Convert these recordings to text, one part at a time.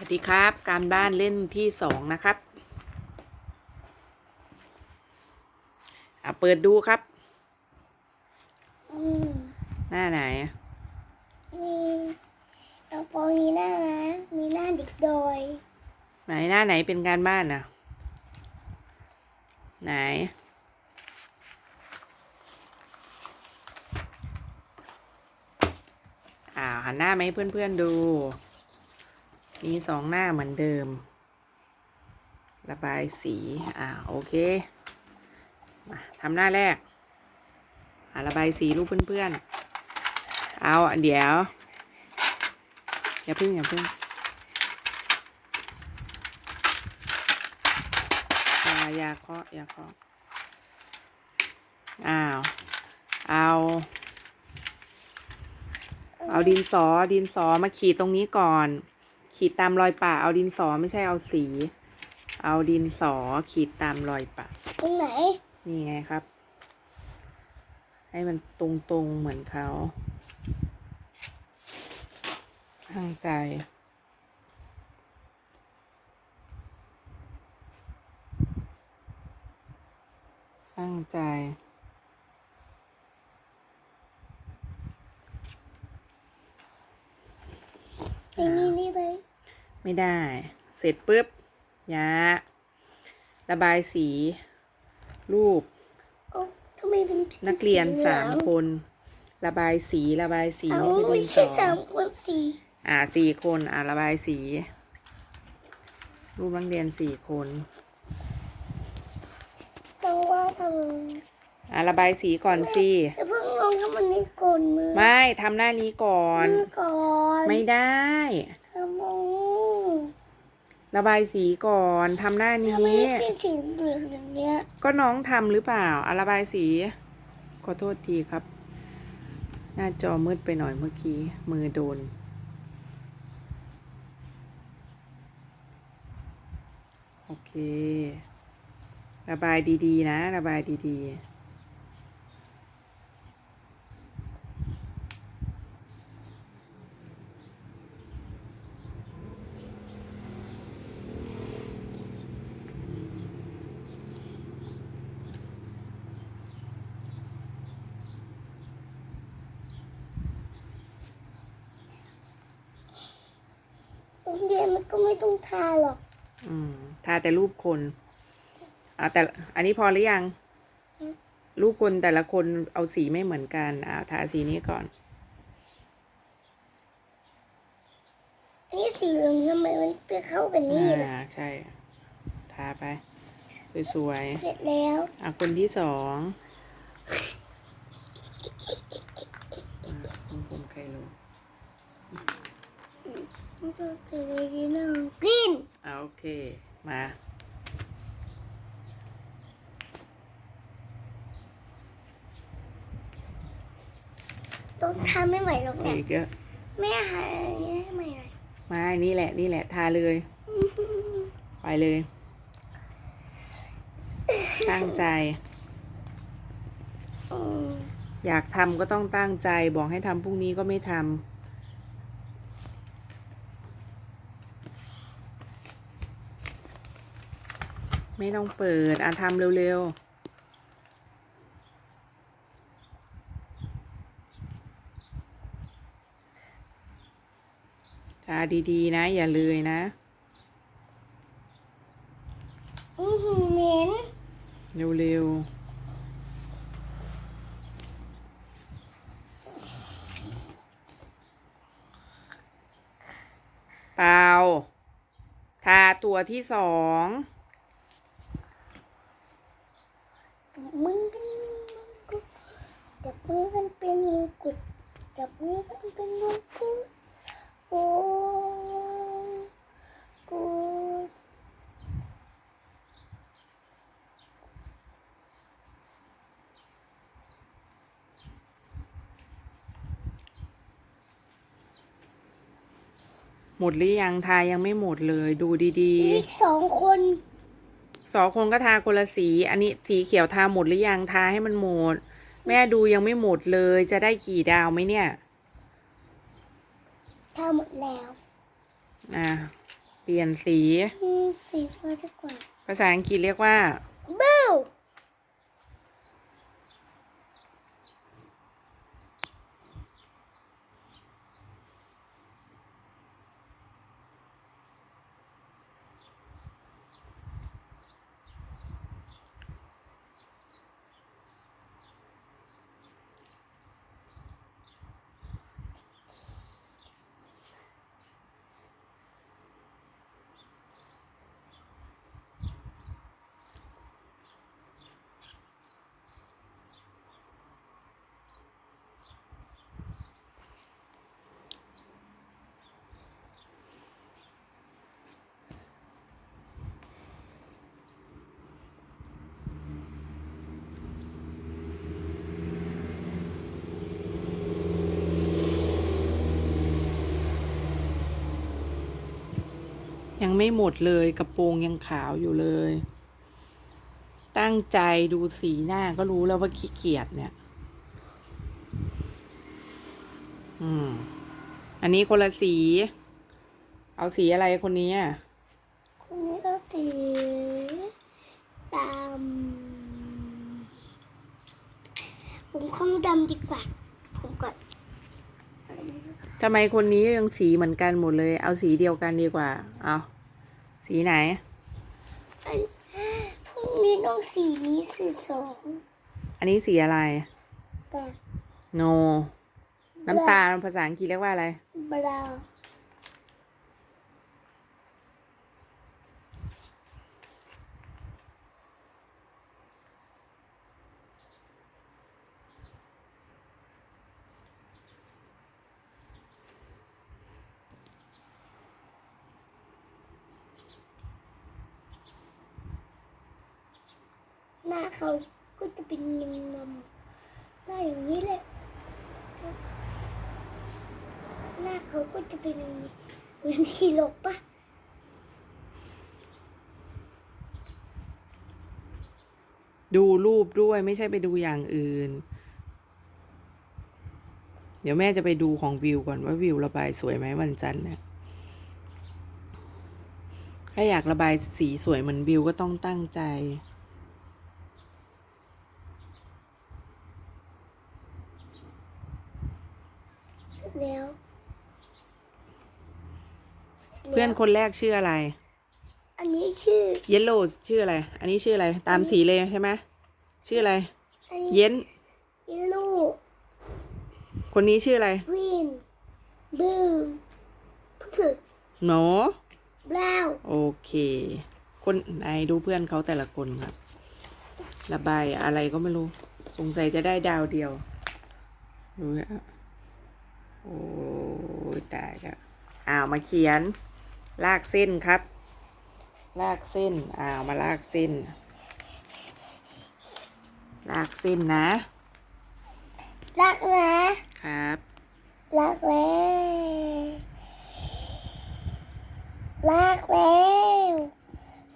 วัสดีครับ การบ้านเล่นที่สองนะครับอะเปิดดูครับอืมหน้าไหนมีน้องปอมีหน้านะมีหน้าเด็กดอยไหนหน้าไหนเป็นการบ้านน่ะ ไหน อ่าหันหน้าไหมาให้เพื่อนๆดู มีสองหน้าเหมือนเดิม ระบายสี อ่า โอเค มาทำหน้าแรก อ่าระบายสีรูปเพื่อนๆ เอาเดี๋ยว อย่าพึ่งอย่าพึ่งอย่าอย่าเคาะอย่าเคาะอ้าว เอา เอาดินสอดินสอมาขีดตรงนี้ก่อน ขีดตามรอยปะเอาดินสอไม่ใช่เอาสี เอาดินสอขีดตามรอยปะตรงไหน นี่ไงครับ ให้มันตรงๆเหมือนเขาตั้งใจตั้งใจไอ้นี่นี่เลย ไม่ได้ เสร็จปุ๊บยะระบายสี รูปโอ้ทำไมเป็นสีนักเรียนหลืสาองมคน ระบายสีระบายสีเอาให้ไม่ดินสใช่อสามคนสี่อ่าสี่คนอ่าระบายสี รูปนักเรียนสี่คนต้องว่าทอ่าระบายสีก่อนสิำแต่เพิ่งลองทำมันนี้ก่อนมือไม่ทำหน้านี้ก่อนมือก่อน ไม่ได้ทำโอ้ ระบายสีก่อนทำหน้านี้ ทำไมเป็นสีเหลืองอย่างเงี้ยก็น้องทำหรือเปล่าอะระบายสีขอโทษทีครับ หน้าจอมืดไปหน่อยเมื่อกี้ มือโดน โอเค ระบายดีๆ นะ ระบายดีๆ โรงเรียนมันก็ไม่ ต้องทาหรอก อืม ทาแต่รูปคนอ่าแต่อันนี้พอหรือยัง รูปคนแต่ละคนเอาสีไม่เหมือนกันอ่าทาสีนี้ก่อน อันนี้สีเหลืองทำไมมันไปเข้ากันนี่ล่ะอ่าใช่ ทาไป สวยเสร็จแล้วๆอะคนที่สองอะคุณผมใครรู้ มันก็สีดีๆนะกรีนอ่าโอเค มาต้องทำไม่ไหวหรอกเนี่ยอีกเยอะแม่หาอย่างเงี้ยให้ใหม่หน่อยมานี่แหละ นี่แหละ ทาเลย ไปเลย ตั้งใจอืมอยากทำก็ต้องตั้งใจ บอกให้ทำพรุ่งนี้ก็ไม่ทำ ไม่ต้องเปิด อะทำเร็วๆทาดีๆ นะ อย่าเลยนะอื้อหือเหม็นเร็วๆเปล่าทาตัวที่สอง มือกัน จับมือกันเป็นมงกุฎจับมือกันเป็นมงกุฎโอ้กุฎหมดหรือยังทายังไม่หมดเลยดูดีอีกสองคนๆสองคนก็ทาคนละสี อันนี้สีเขียวทาหมดหรือยังทาให้มันหมด แม่ดูยังไม่หมดเลย จะได้กี่ดาวไหมเนี่ยทำหมดแล้ว อะปลี่ยนสีอืมสีฟ้าดีกว่า ภาษาอังกฤษเรียกว่า ยังไม่หมดเลยกระโปรงยังขาวอยู่เลย ตั้งใจดูสีหน้าก็รู้แล้วว่าขี้เกียจเนี่ย อืม อันนี้คนละสี เอาสีอะไรคนนี้อะคนนี้ก็สีดำผมคงดำดีกว่าก ทำไมคนนี้ยังสีเหมือนกันหมดเลย เอาสีเดียวกันดีกว่า เอาสีไหนอันพรุ่งนี้ต้องสีนี้สีสองอันนี้สีอะไรแบบโน น้ำตาลภาษาอังกฤษเรียกว่าอะไร บราว หน้าเขาก็จะเป็นนมนมหน้าอย่างนี้เลยหน้าเขาก็จะเป็นอย่างนี้เหมือนขีลกปะดูรูปด้วยไม่ใช่ไปดูอย่างอื่น เดี๋ยวแม่จะไปดูของวิวก่อนว่าวิวระบายสวยไหมวันจันทร์เนี่ยถ้าอยากระบายสีสวยเหมือนวิวก็ต้องตั้งใจ เสร็จ แล้วสร็จแล้ว เพื่อนคนแรกชื่ออะไร อันนี้ชื่อ เยลโลชื่ออะไร อันนี้ชื่ออะไร ตามสีเลยใช่ไหมชื่ออะไร อันนี้เย็นยลโล่คนนี้ชื่ออะไรกรีนบลูผึกหนอบราวน์โอเค คนไหนดูเพื่อนเขาแต่ละคนครับ ระบายอะไรก็ไม่รู้ สงสัยจะได้ดาวเดียว ดูนะ โอ้ยตายแล้วอ้าวมาเขียน ลากเส้นครับ ลากเส้นอ้าวมาลากเส้น ลากเส้นนะ รักนะครับ รักแล้วรักแล้ว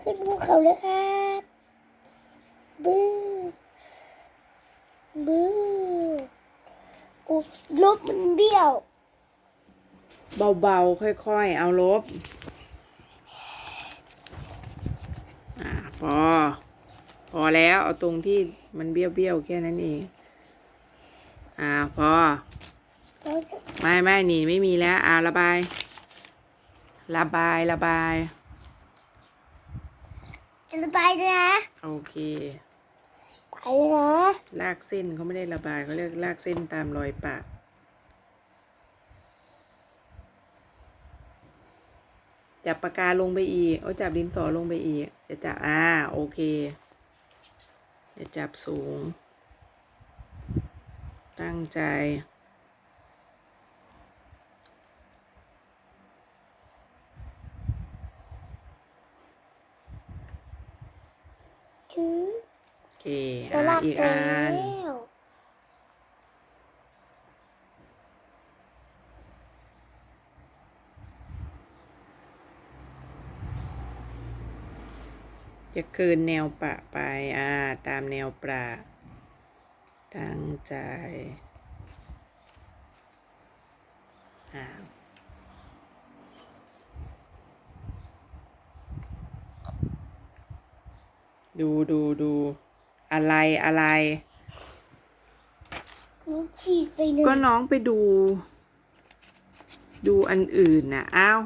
ขึ้นภูเขาเลยครับบื้อบื้อ โอ้ลบมันเบี้ยว เบาๆ ค่อยๆ เอาลบ อ่าพอ พอแล้วเอาตรงที่มันเบี้ยวๆ แค่นั้นเอง อ่าพอเราจะไม่ไม่นี่ไม่มีแล้ว อ่าระบาย ระบายระบาย ระบายด้วยนะ โอเค ไปเลยนะลากเส้นเขาไม่ได้ระบายเขาเรียกลากเส้นตามรอยปะจับปากกาลงไปอีกเอาจับดินสอลงไปอีกจะจับอ่าโอเคจะจับสูง ตั้งใจ เคสอาลับอีกอันวจะคืนแนวปะไป อ่า ตามแนวปะตั้งใจอ่าดูดูดู อะไรอะไรหนูฉีดไปเลยก็น้องไปดู ดูอันอื่นน่ะอ้าว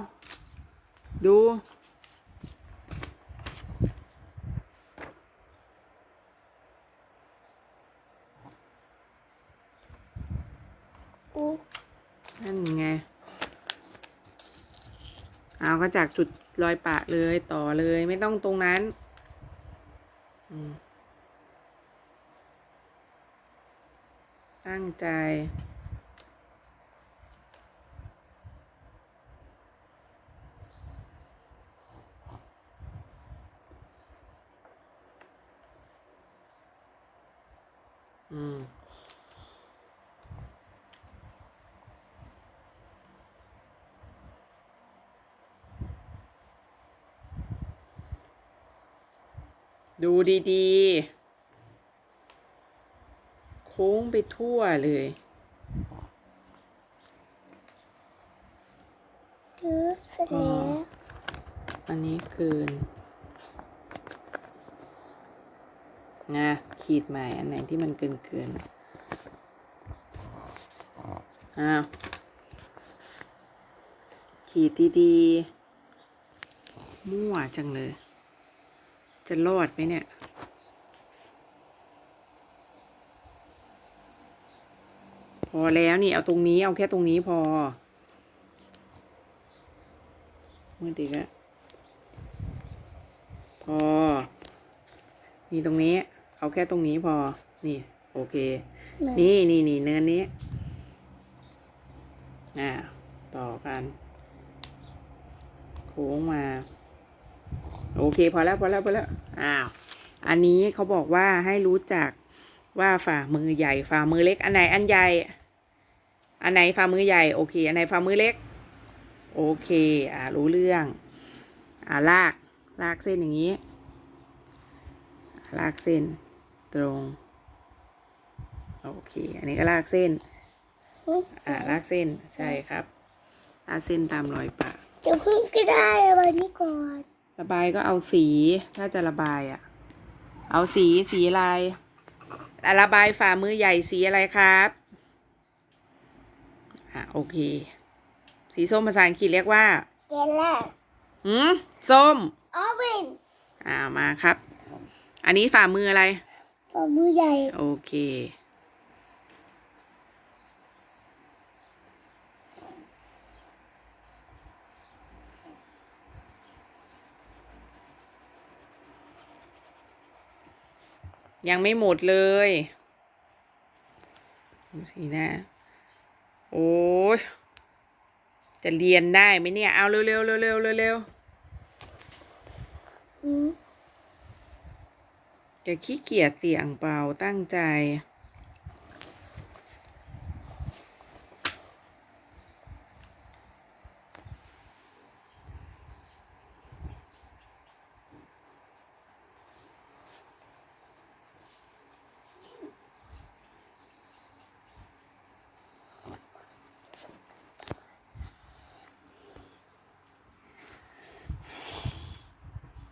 ดูอู้นั่นไง เอาก็จากจุดรอยปะเลยต่อเลยไม่ต้องตรงนั้น อืม ตั้งใจอืมดูดี ๆ ค้งไปทั่วเลยถือเสร็จแล้วอันนี้คืนนะขีดใหม่อันไหนที่มันเกินเกินๆอ้าวขีดดีๆ มั่วจังเลย จะรอดไหมเนี่ย อแล้วนี่เอาตรงนี้เอาแค่ตรงนี้พอมือดีแล้วพอ นี่ตรงนี้ เอาแค่ตรงนี้พอ นี่ โอเค นี่นี่นี่เนินนี้อ่าต่อกัน โค้งมา โอเค พอแล้วพอแล้วพอแล้วอ้าว อันนี้เขาบอกว่าให้รู้จักว่าฝ่ามือใหญ่ฝ่ามือเล็กอันไหนอันใหญ่ อันไหนฝ่ามือใหญ่โอเค อันไหนฝ่ามือเล็ก โอเค อ่ารู้เรื่อง อ่าลาก ลากเส้นอย่างนี้ ลากเส้น ตรง โอเค อันนี้ก็ลากเส้น อ่าลากเส้น ใช่ครับ ลากเส้นตามรอยปะเดี๋ยวพึ่งก็ได้เอาไว้นี่ก่อน ระบายก็เอาสี ถ้าจะระบายอะ่ะ เอาสี สีอะไรอะระบายฝ่ามือใหญ่สีอะไรครับ อะโอเค สีส้มภาษาอังกฤษเรียกว่าแกนแรกหืมส้มออเวนอ่ามาครับ อันนี้ฝ่ามืออะไร ฝ่ามือใหญ่ โอเค ยังไม่หมดเลยดูสินะ โอ้ยจะเรียนได้ไหมเนี่ย เอาเร็วๆเร็วๆเร็วๆเร็วอืมๆจะขี้เกียจเสี่ยงเปล่าตั้งใจ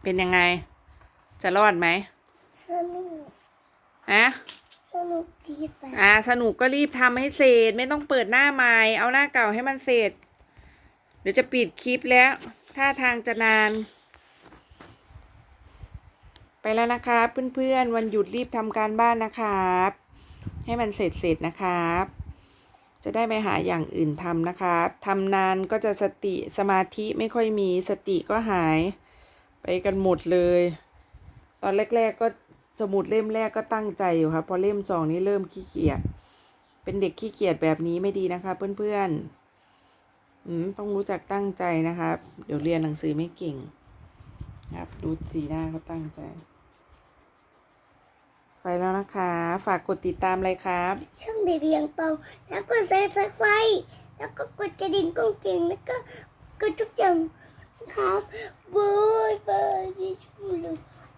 เป็นยังไง จะรอดไหมสนุกอะสนุกดีสัสอ่า สนุกก็รีบทำให้เสร็จ ไม่ต้องเปิดหน้าใหม่ เอาหน้าเก่าให้มันเสร็จ เดี๋ยวจะปิดคลิปแล้ว ท่าทางจะนาน ไปแล้วนะครับเพื่อนๆ วันหยุดรีบทำการบ้านนะครับ ให้มันเสร็จเสร็จๆนะครับ จะได้ไปหาอย่างอื่นทำนะครับทำนานก็จะสติสมาธิไม่ค่อยมีสติก็หาย ไปกันหมดเลย ตอนแรก ๆ ก็สมุดเล่มแรกก็ตั้งใจอยู่ครับพอเล่มสองนี้เริ่มขี้เกียจเป็นเด็กขี้เกียจแบบนี้ไม่ดีนะคะ เพื่อนๆอืมต้องรู้จักตั้งใจนะครับเดี๋ยวเรียนหนังสือไม่เก่ง ครับ ดูสีหน้าเขาตั้งใจไปแล้วนะคะ ฝากกดติดตามเลยครับ ช่องเบบียังเปาแล้วก็ใส่สไครแล้วก็กดกระดิ่งกุ้งเก่งแล้วก็กดทุกอย่าง ครับบา